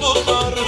mutluluklar